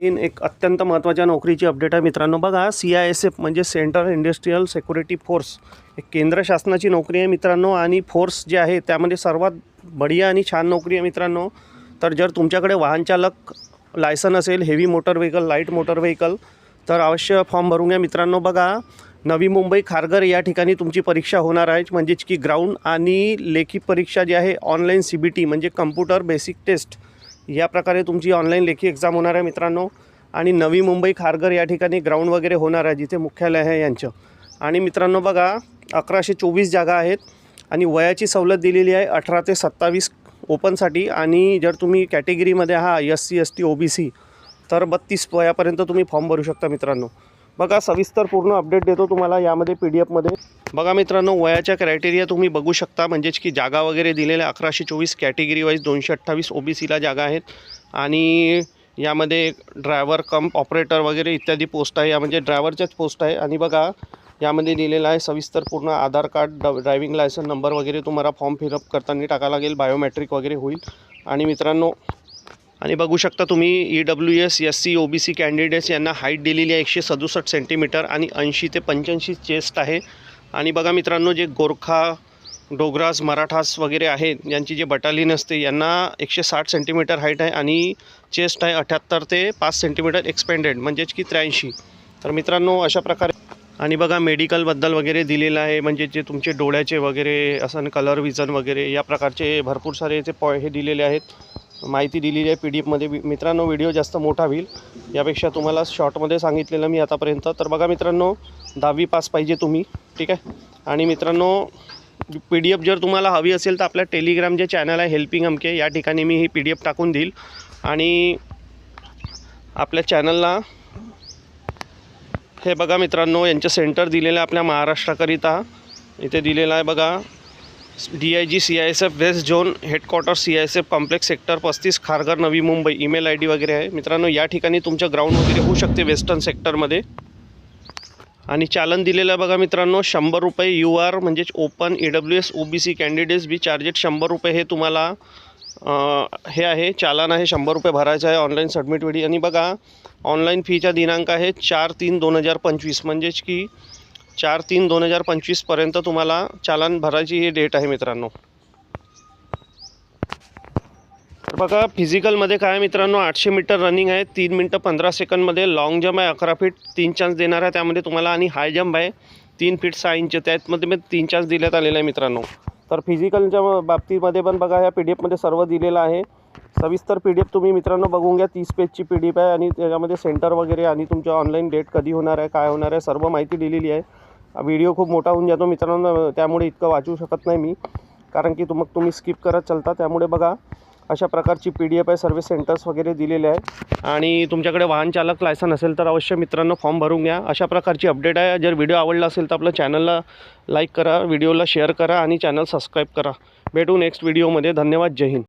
In एक अत्यंत महत्त्वाच्या नोकरीची अपडेट आहे. मित्रांनो बघा सी आय एस एफ म्हणजे सेंट्रल इंडस्ट्रीयल सिक्युरिटी फोर्स एक केंद्र शासनाची नोकरी आहे मित्रांनो आणि फोर्स जे आहे त्यामध्ये सर्वात बढिया आणि छान नोकरी आहे मित्रांनो. तर जर तुमच्याकडे वाहनचालक लायसन असेल heavy motor vehicle light motor vehicle तर अवश्य फॉर्म भरून घ्या मित्रांनो. बघा नवी मुंबई खारघर या ठिकाणी तुमची परीक्षा होणार आहे. म्हणजेच की ग्राउंड आणि लेखी परीक्षा जी आहे ऑनलाईन सी बी टी म्हणजे कम्प्युटर बेसिक टेस्ट या प्रकारे तुमची ऑनलाईन लेखी एक्झाम होणार आहे मित्रांनो. आणि नवी मुंबई खारघर या ठिकाणी ग्राउंड वगैरे होणार आहे जिथे मुख्यालय आहे यांचं. आणि मित्रांनो बघा अकराशे चोवीस जागा आहेत आणि वयाची सवलत दिलेली आहे अठरा ते सत्तावीस ओपनसाठी आणि जर तुम्ही कॅटेगरीमध्ये हा S C S T O B C तर बत्तीस वयापर्यंत तुम्ही फॉर्म भरू शकता मित्रांनो. बघा सविस्तर पूर्ण अपडेट देतो तुम्हाला यामध्ये पी डी एफमध्ये बघा मित्रांनो वयाच्या क्रायटेरिया तुम्ही बघू शकता. म्हणजेच की जागा वगैरे दिलेल्या अकराशे चोवीस कॅटेगरी वाईज दोनशे अठ्ठावीस ओ बी सीला जागा आहेत. आणि यामध्ये ड्रायव्हर कम ऑपरेटर वगैरे इत्यादी पोस्ट आहे. या म्हणजे ड्रायव्हरच्याच पोस्ट आहे. आणि बघा यामध्ये दिलेला आहे सविस्तर पूर्ण आधार कार्ड ड ड्रायव्हिंग लायसन नंबर वगैरे तुम्हाला फॉर्म फिलअप करताना टाकावं लागेल. बायोमॅट्रिक वगैरे होईल. आणि मित्रांनो आणि बघू शकता तुम्ही E W S S C O B C candidates यांना हाईट दिलेली आहे एकशे सदुसष्ट सेंटीमीटर आणि ऐंशी ते पंच्याऐंशी चेस्ट आहे. आणि बघा मित्रांनो जे गोरखा डोगरास मराठास वगैरे आहेत यांची जे बटालियन असते यांना एकशे साठ सेंटीमीटर हाईट आहे आणि चेस्ट आहे अठ्याहत्तर ते पाच सेंटीमीटर एक्सपेंडेड म्हणजेच की त्र्याऐंशी. तर मित्रांनो अशा प्रकारे आणि बघा मेडिकलबद्दल वगैरे दिलेलं आहे म्हणजे जे तुमचे डोळ्याचे वगैरे असं कलर विजन वगैरे या प्रकारचे भरपूर सारे याचे पॉय हे दिलेले आहेत. माहिती दिलेली आहे पी डी एफमध्ये मित्रांनो व्हिडिओ जास्त मोठा होईल. यापेक्षा तुम्हाला शॉर्टमध्ये सांगितलेलं मी आतापर्यंत. तर बघा मित्रांनो दहावी पास पाहिजे तुम्ही. ठीक आहे? आणि मित्रांनो पी डी एफ जर तुम्हाला हवी असेल तर आपल्या टेलिग्राम जे चॅनल आहे हेल्पिंग अमके या ठिकाणी मी ही पी डी एफ टाकून देईल. आणि आपल्या चॅनलला हे बघा मित्रांनो यांचं सेंटर दिलेलं आहे आपल्या महाराष्ट्राकरिता. इथे दिलेलं आहे बघा. D I G C I S F west zone headquarter C I S F complex sector पस्तीस Kharghar Navi Mumbai. Email I D वगैरे आहे. मित्रांनो या ठिकाणी तुमचं ग्राउंड वगैरे होऊ शकते वेस्टर्न सेक्टरमध्ये आणि चालन दिलेलं आहे बघा मित्रांनो शंभर रुपये यू आर म्हणजेच open E W S O B C candidates be charged शंभर रुपये हे तुम्हाला हे आहे चालन आहे शंभर रुपये भरायचं आहे ऑनलाईन सबमिट वेळी. आणि बघा ऑनलाईन फीचा दिनांक आहे चार तीन दोन हजार पंचवीस. म्हणजेच की चार तीन दोन हजार पंचवीसपर्यंत तुम्हाला चालन भरायची ही डेट आहे मित्रांनो. तर बघा फिजिकलमध्ये काय मित्रांनो आठशे मीटर रनिंग आहे तीन मिनटं पंधरा सेकंडमध्ये लाँग जम्प आहे अकरा फीट तीन चान्स देणार आहे त्यामध्ये तुम्हाला आणि हाय जम्प आहे तीन फीट सहा इंच त्यामध्ये मी तीन चान्स देण्यात आलेला आहे मित्रांनो. तर फिजिकलच्या बाबतीमध्ये पण बघा ह्या पी डी एफमध्ये सर्व दिलेलं आहे. सविस्तर पी डी एफ तुम्ही मित्रांनो बघून घ्या तीस पेजची पी डी एफ आहे आणि त्याच्यामध्ये सेंटर वगैरे आणि तुमच्या ऑनलाईन डेट कधी होणार आहे काय होणार आहे सर्व माहिती दिलेली आहे. व्हिडिओ खूप मोठा होऊन जातो मित्रांनो. त्यामुळे इतकं वाचू शकत नाही मी. कारण की तुम तुम्ही स्किप करत चालता. त्यामुळे बघा अशा प्रकारची पी डी एफ आहे सर्व्हिस सेंटर्स वगैरे दिलेले आहे आणि तुमच्याकडे वाहन चालक लायसन असेल तर अवश्य मित्रांनो फॉर्म भरून घ्या. अशा प्रकारची अपडेट आहे. जर व्हिडिओ आवडला असेल तर आपल्या चॅनलला लाईक करा व्हिडिओला शेअर करा आणि चॅनल सबस्क्राईब करा. भेटू नेक्स्ट व्हिडिओमध्ये धन्यवाद. जय हिंद.